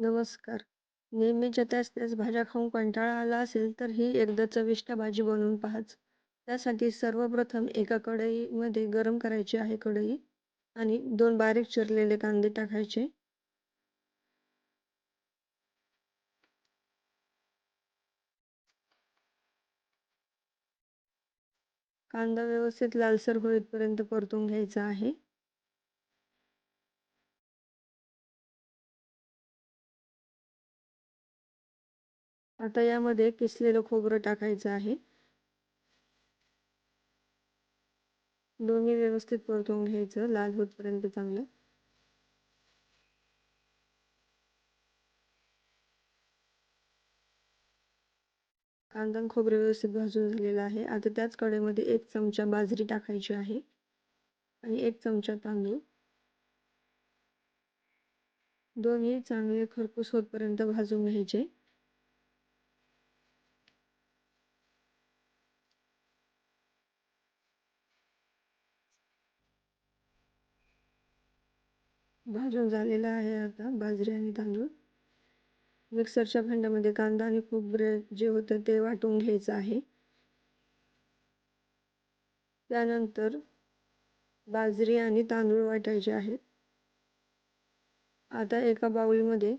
नमस्कार. नेहमीच्या त्याच त्याच भाज्या खाऊन कंटाळा आला असेल तर ही एकदा चविष्ट भाजी बनवून पाहाच. त्यासाठी सर्वप्रथम एका कढईमध्ये गरम करायची आहे कढई आणि दोन बारीक चिरलेले कांदे टाकायचे. कांदा व्यवस्थित लालसर होईपर्यंत परतून घ्यायचा आहे. आता यामध्ये किसलेलं खोबरं टाकायचं आहे. दोन्ही व्यवस्थित परतून घ्यायचं लाल होतपर्यंत चांगलं. कांदा खोबरे व्यवस्थित भाजून झालेलं आहे. आता त्याच कडेमध्ये एक चमचा बाजरी टाकायची आहे आणि एक चमचा तांदूळ. दोन्ही चांगले खरपूस होतपर्यंत भाजून घ्यायचे. भाजून झालेला आहे आता बाजरी आणि तांदूळ. मिक्सरच्या भांड्यामध्ये कांदा आणि खोबरे जे होतं ते वाटून घ्यायचं आहे. त्यानंतर बाजरी आणि तांदूळ वाटायचे आहेत. आता एका बाऊलमध्ये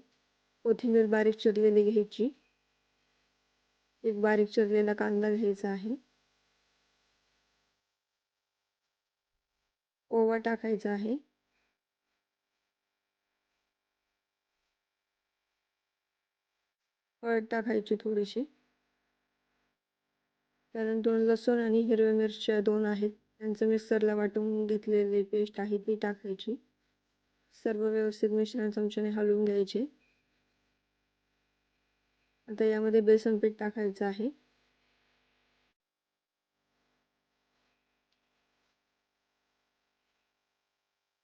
कोथिंबीर बारीक चिरलेली घ्यायची. एक बारीक चिरलेला कांदा घ्यायचा आहे. ओवा टाकायचा आहे. हळद टाकायची थोडीशी. त्यानंतर लसूण आणि हिरव्या मिरच्या दोन आहेत. त्यांचं मिक्सरला वाटून घेतलेली पेस्ट आहे ती टाकायची. सर्व व्यवस्थित मिश्रण चमच्याने हलवून घ्यायचे. आता यामध्ये बेसन पीठ टाकायचं आहे.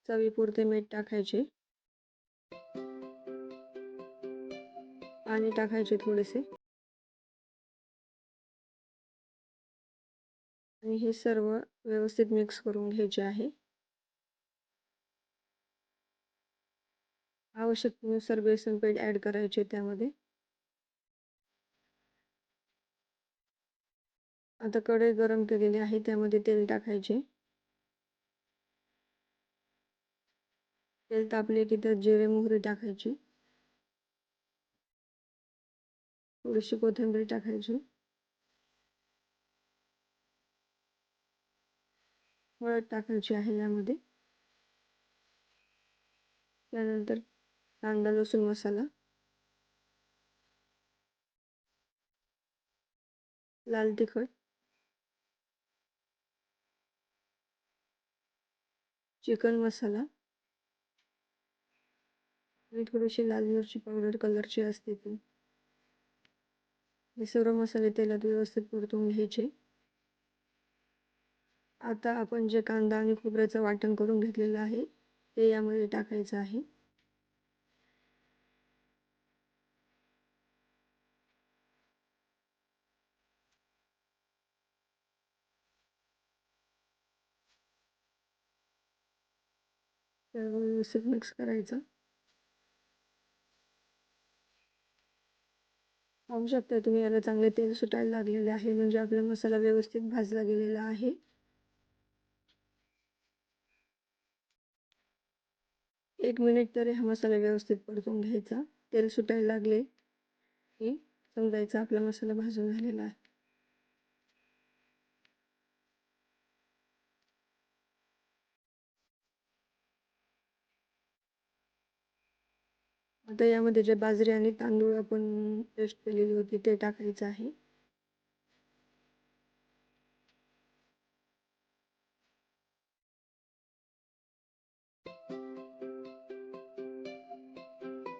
चवीपुरते मीठ टाकायचे. पाणी टाकायचे थोडेसे. आणि हे सर्व व्यवस्थित मिक्स करून घ्यायचे आहे. आवश्यकतेनुसार बेसन पीठ ॲड करायचे त्यामध्ये. आता कढई गरम केलेली आहे त्यामध्ये तेल टाकायचे. तेल तापले की त्यात जिरे मोहरी टाकायची. थोडीशी कोथिंबीर टाकायची हळद टाकायची आहे यामध्ये त्यानंतर कांदा लसूण मसाला लाल तिखट चिकन मसाला आणि थोडीशी लाल मिरची पावडर कलरची असते ती हे सर्व मसाले तेलात व्यवस्थित परतून घ्यायचे. आता आपण जे कांदा आणि खोबऱ्याचं वाटण करून घेतलेलं आहे ते यामध्ये टाकायचं आहे. व्यवस्थित मिक्स करायचं. पाहू शकता तुम्ही याला चांगले तेल सुटायला लागलेले आहे म्हणजे आपला मसाला व्यवस्थित भाजला गेलेला आहे. एक मिनिट तरी हा मसाला व्यवस्थित परतून घ्यायचा. तेल सुटायला लागले की समजायचा आपला मसाला भाजून झालेला आहे. आता यामध्ये जे बाजरी आणि तांदूळ आपण पेस्ट केलेली होती ते टाकायचं आहे.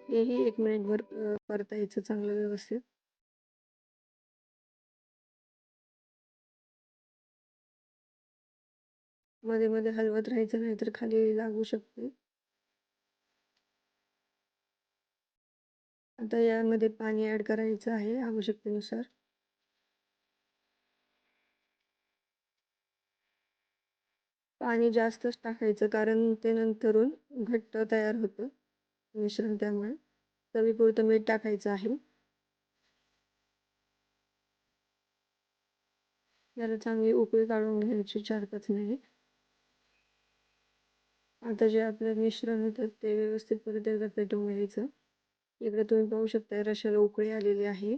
हेही एक मिनिटभर परतायचं चांगलं व्यवस्थित. मध्ये मध्ये हलवत राहायचं नाही तर खाली लागू शकते. आता यामध्ये पाणी ॲड करायचं आहे आवश्यकतेनुसार. पाणी जास्तच टाकायचं कारण ते नंतरून घट्ट तयार होतं मिश्रण त्यामुळे. चवीपुरतं मीठ टाकायचं आहे. याला चांगली उकळी काढून घ्यायची चार पाच मिनिट आता जे आपलं मिश्रण होतं ते व्यवस्थितपणे एकदा पेटवून घ्यायचं. इकडे तुम्ही पाहू शकता रशाला उकळी आलेली आहे.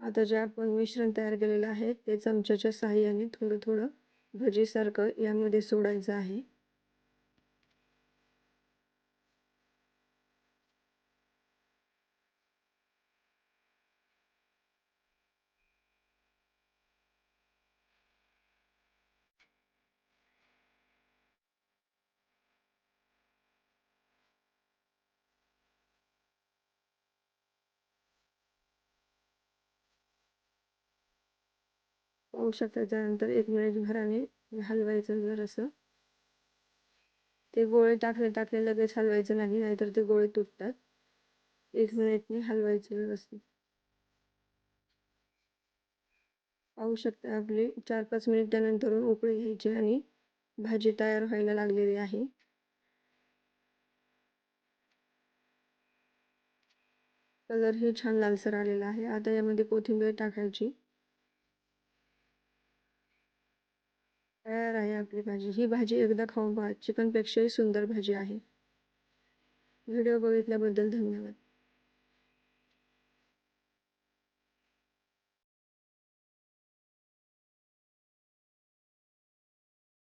आता जे आपण मिश्रण तयार केलेलं आहे ते चमच्याच्या साहाय्याने थोडं थोडं भजीसारखं यामध्ये सोडायचं आहे. पाहू शकतात त्यानंतर एक मिनिट भराने हलवायचं जरासं ते गोळे टाकले टाकले लगेच हलवायचं नाही नाहीतर ते गोळे तुटतात. एक मिनिटने हलवायचे व्यवस्थित. पाहू शकता आपले चार पाच मिनिटानंतर उकळी घ्यायची आणि भाजी तयार व्हायला लागलेली आहे. कलर हे छान लालसर आलेला आहे. आता यामध्ये कोथिंबीर टाकायची. तयार भाजी. ही भाजी एकदा खाऊन पहा. चिकनपेक्षाही सुंदर भाजी आहे. व्हिडिओ बघितल्याबद्दल धन्यवाद.